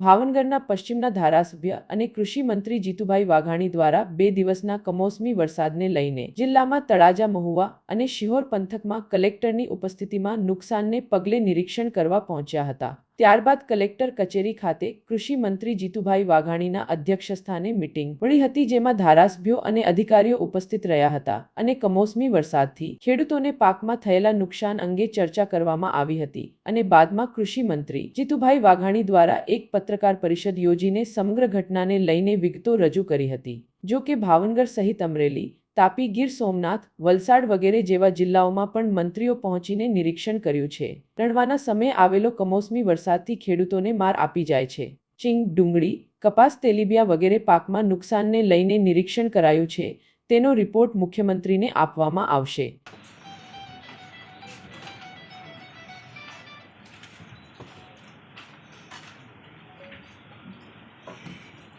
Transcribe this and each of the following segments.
ભાવનગરના પશ્ચિમના ધારાસભ્ય અને કૃષિ મંત્રી જીતુભાઈ વાઘાણી દ્વારા બે દિવસના કમોસમી વરસાદને લઈને જિલ્લામાં તળાજા મહુવા અને શિહોર પંથકમાં કલેક્ટરની ઉપસ્થિતિમાં નુકસાનને પગલે નિરીક્ષણ કરવા પહોંચ્યા હતા. ત્યારબાદ કલેક્ટર કચેરી ખાતે કૃષિ મંત્રી જીતુભાઈ વાઘાણીના અધ્યક્ષસ્થાને મીટિંગ મળી હતી, જેમાં ધારાસભ્યો અને અધિકારીઓ ઉપસ્થિત રહ્યા હતા અને કમોસમી વરસાદથી ખેડૂતોને પાકમાં થયેલા નુકસાન અંગે ચર્ચા કરવામાં આવી હતી અને બાદમાં કૃષિ મંત્રી જીતુભાઈ વાઘાણી દ્વારા એક પત્રકાર પરિષદ યોજીને સમગ્ર ઘટનાને લઈને વિગતો રજૂ કરી હતી. જો કે ભાવનગર સહિત અમરેલી તાપી ગીર સોમનાથ, વલસાડ વગેરે જેવા જિલ્લાઓમાં પણ મંત્રીઓ પહોંચીને નિરીક્ષણ કર્યું છે. રણવાના સમયે આવેલો કમોસમી વરસાદથી ખેડૂતોને માર આપી જાય છે. ચીંગ, ડુંગળી, કપાસ, તેલીબિયા વગેરે પાકમાં નુકસાનને લઈને નિરીક્ષણ કરાયું છે. તેનો રિપોર્ટ મુખ્યમંત્રીને આપવામાં આવશે.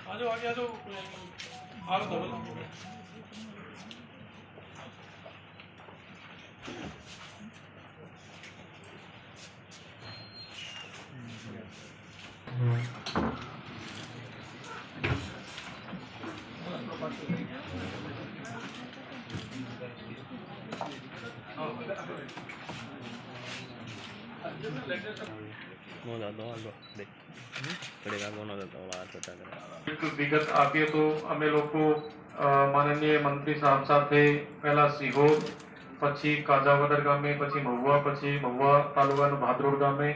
આજો આજો આજો. વિગત આપીએ તો અમે લોકો માનનીય મંત્રી સાહેબ સાથે પહેલા સિહોર પછી કાજાવદર ગામે, પછી મહુવા પછી મહુવા તાલુકાનું ભાદરોડ ગામે.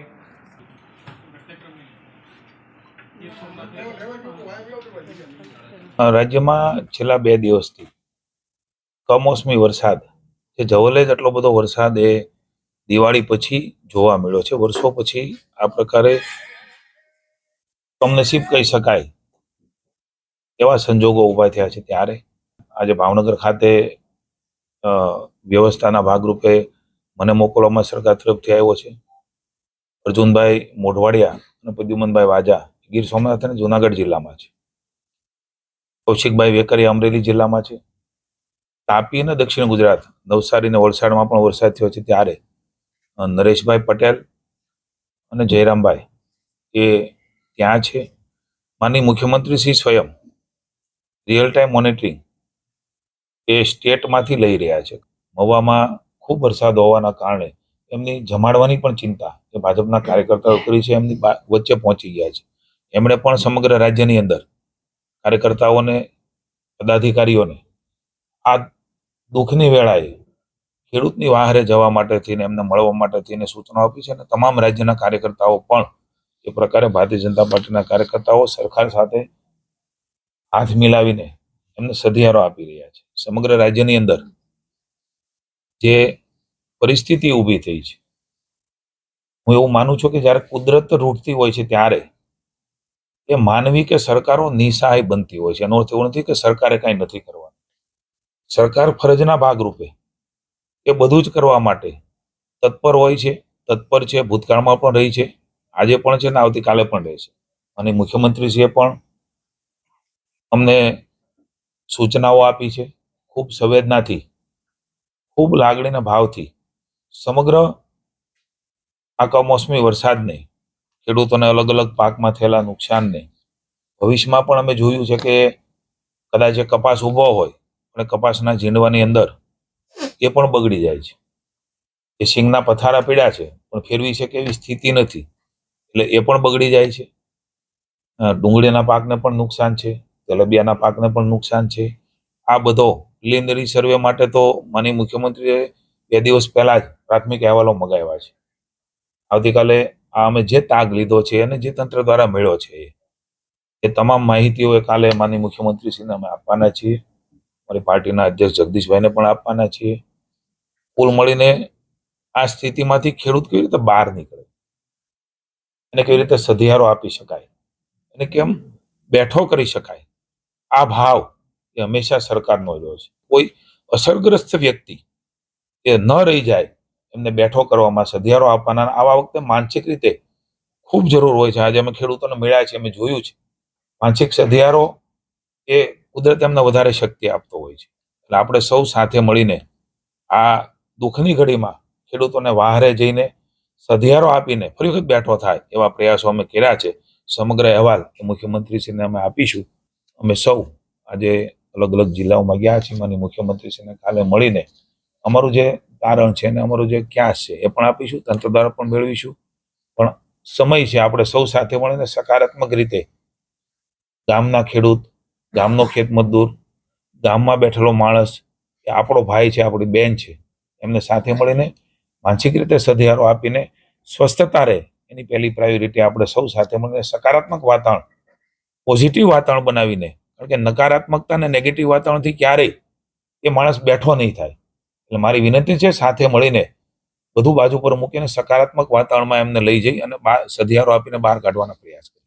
રાજ્યમાં છેલ્લા બે દિવસથી કમોસમી વરસાદ. જે જવલે એટલો બધો વરસાદ એ દિવાળી પછી જોવા મળ્યો છે. વર્ષો પછી આ પ્રકારે કમનસીબ કહી શકાય એવા સંજોગો ઊભા થયા છે ત્યારે. આજે ભાવનગર ખાતે વ્યવસ્થાના ભાગરૂપે મને મોકલવામાં સરકાર તરફથી આવ્યો છે. અર્જુનભાઈ મોઢવાડિયા અને પ્રદ્યુમનભાઈ વાજા ગીર સોમનાથ અને જુનાગઢ જિલ્લામાં છે. કૌશિકભાઈ વેકરિયા અમરેલી જિલ્લામાં છે. તાપી અને દક્ષિણ ગુજરાત, નવસારી અને વલસાડમાં પણ વરસાદ થયો છે ત્યારે. નરેશભાઈ પટેલ અને જયરામભાઈ એ ત્યાં છે. માનની મુખ્યમંત્રી શ્રી સ્વયં. Real time monitoring. એ સ્ટેટમાંથી લઈ રહ્યા છે. મવામાં ખૂબ વરસાદ હોવાના કારણે એમની જમાડવાની પણ ચિંતા એ ભાજપના કાર્યકર્તાઓ કરી છે એમની વચ્ચે પહોંચી ગયા છે. એમણે પણ સમગ્ર રાજ્યની અંદર કાર્યકર્તાઓને, પદાધિકારીઓને આ દુઃખની વેળાએ ખેડૂતની વાહરે જવા માટે થઈને, એમને મળવા માટે થઈને સૂચનો આપી છે અને તમામ રાજ્યના કાર્યકર્તાઓ પણ એ પ્રકારે ભારતીય જનતા પાર્ટીના કાર્યકર્તાઓ સરકાર સાથે હાથ મિલાવીને એમને સધિયારો આપી રહ્યા છે. સમગ્ર રાજ્યની અંદર જે પરિસ્થિતિ ઊભી થઈ છે. હું એવું માનું છું કે જ્યારે કુદરત રૂટતી હોય છે ત્યારે એ માનવી કે સરકારો નિસહાય બનતી હોય છે. એનો અર્થ એવો નથી કે સરકારે કાંઈ નથી કરવાનું. સરકાર ફરજના ભાગરૂપે એ બધું જ કરવા માટે તત્પર હોય છે. તત્પર છે, ભૂતકાળમાં પણ રહી છે. આજે પણ છે ને આવતીકાલે પણ રહેશે અને મુખ્યમંત્રીશ્રીએ પણ અમને સૂચનાઓ આપી છે. ખૂબ સંવેદનાથી, ખૂબ લાગણીના ભાવથી સમગ્ર આ કમોસમી વરસાદને, ખેડૂતોને અલગ અલગ પાકમાં થયેલા નુકસાનને, ભવિષ્યમાં પણ અમે જોયું છે કે કદાચ કપાસ ઊભો હોય અને કપાસના ઝીંડવાની અંદર એ પણ બગડી જાય છે. એ સિંગના પથારા પીડા છે, પણ ફેરવી શકે એવી સ્થિતિ નથી, એટલે એ પણ બગડી જાય છે. ડુંગળીના પાકને પણ નુકસાન છે તેલબિયાના પાકને પણ નુકસાન છે. આ બધો પ્રિલિમિનરી સર્વે માટે તો માની મુખ્યમંત્રીએ બે દિવસ પહેલા જ પ્રાથમિક અહેવાલો મગાવ્યા છે. આવતીકાલે આ અમે જે તાગ લીધો છે અને જે તંત્ર દ્વારા મેળ્યો છે એ. તમામ માહિતીઓ એ કાલે માનની મુખ્યમંત્રીશ્રીને અમે આપવાના છીએ. મારી પાર્ટીના અધ્યક્ષ જગદીશભાઈને પણ આપવાના છીએ. કુલ મળીને આ સ્થિતિમાંથી ખેડૂત કેવી રીતે બહાર નીકળે? એને કેવી રીતે સધિયારો આપી શકાય? એને કેમ બેઠો કરી શકાય? આ ભાવ એ હંમેશા સરકારનો રહ્યો છે. કોઈ અસરગ્રસ્ત વ્યક્તિ એ ન રહી જાય, એમને બેઠો કરવામાં સધિયારો આપવાના આવા વખતે માનસિક રીતે ખૂબ જરૂર હોય છે. આજે અમે ખેડૂતોને મળ્યા છે અમે જોયું છે. માનસિક સધિયારો એ કુદરત એમને વધારે શક્તિ આપતો હોય છે. એટલે આપણે સૌ સાથે મળીને આ દુઃખની ઘડીમાં ખેડૂતોને વાહરે જઈને સધિયારો આપીને ફરી વખત બેઠો થાય એવા પ્રયાસો અમે કર્યા છે. સમગ્ર અહેવાલ મુખ્યમંત્રીશ્રીને અમે આપીશું. અમે સૌ આજે અલગ અલગ જિલ્લાઓમાં ગયા છીએ માની મુખ્યમંત્રીશ્રીને કાલે મળીને અમારું જે તારણ છે અને અમારું જે ક્યાસ છે એ પણ આપીશું તંત્ર દ્વારા પણ મેળવીશું. પણ સમય છે, આપણે સૌ સાથે મળીને સકારાત્મક રીતે ગામના ખેડૂત, ગામનો ખેત મજદૂર, ગામમાં બેઠેલો માણસ, એ આપણો ભાઈ છે, આપણી બેન છે, એમને સાથે મળીને માનસિક રીતે સધિયારો આપીને સ્વસ્થતા રહે, એની પહેલી પ્રાયોરિટી આપણે સૌ સાથે મળીને સકારાત્મક વાતાવરણ પોઝિટિવ વાતાવરણ બનાવીને કારણ કે નકારાત્મકતા અને નેગેટિવ વાતાવરણથી ક્યારેય એ માણસ બેઠો નહીં થાય. એટલે મારી વિનંતી છે, સાથે મળીને બધું બાજુ પર મૂકીને સકારાત્મક વાતાવરણમાં એમને લઈ જઈ અને સધિયારો આપીને બહાર કાઢવાનો પ્રયાસ કરીએ.